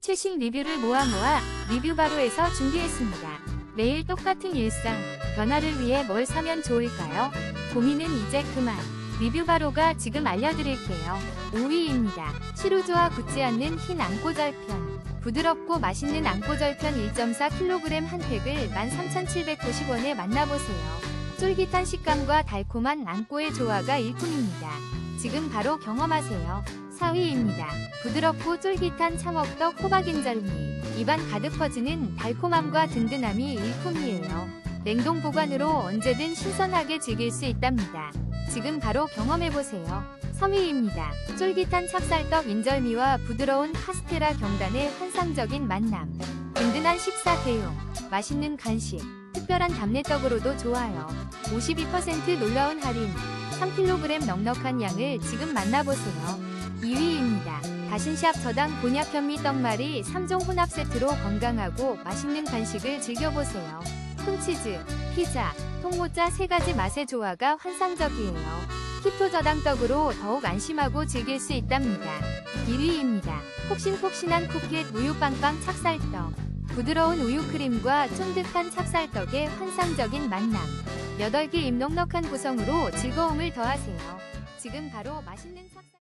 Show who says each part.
Speaker 1: 최신 리뷰를 모아 모아 리뷰 바로에서 준비했습니다. 매일 똑같은 일상, 변화를 위해 뭘 사면 좋을까요? 고민은 이제 그만. 리뷰 바로가 지금 알려드릴게요. 5위입니다. 시루즈와 굳지 않는 흰 앙꼬절편. 부드럽고 맛있는 앙꼬절편 1.4kg 한 팩을 13,790원에 만나보세요. 쫄깃한 식감과 달콤한 앙꼬의 조화가 일품입니다. 지금 바로 경험하세요. 4위입니다. 부드럽고 쫄깃한 창업떡 호박인절미. 입안 가득 퍼지는 달콤함과 든든함이 일품이에요. 냉동 보관으로 언제든 신선하게 즐길 수 있답니다. 지금 바로 경험해보세요. 3위입니다. 쫄깃한 찹쌀떡 인절미와 부드러운 카스테라 경단의 환상적인 만남. 든든한 식사 대용, 맛있는 간식, 특별한 답례떡으로도 좋아요. 52% 놀라운 할인, 3kg 넉넉한 양을 지금 만나보세요. 2위입니다. 다신샵 저당 곤약 현미 떡말이 3종 혼합 세트로 건강하고 맛있는 간식을 즐겨보세요. 콩치즈, 피자, 통모짜 세 가지 맛의 조화가 환상적이에요. 키토 저당 떡으로 더욱 안심하고 즐길 수 있답니다. 1위입니다. 폭신폭신한 쿠키의 우유빵빵 찹쌀떡. 부드러운 우유크림과 쫀득한 찹쌀떡의 환상적인 만남. 8개 입 넉넉한 구성으로 즐거움을 더하세요. 지금 바로 맛있는 찹쌀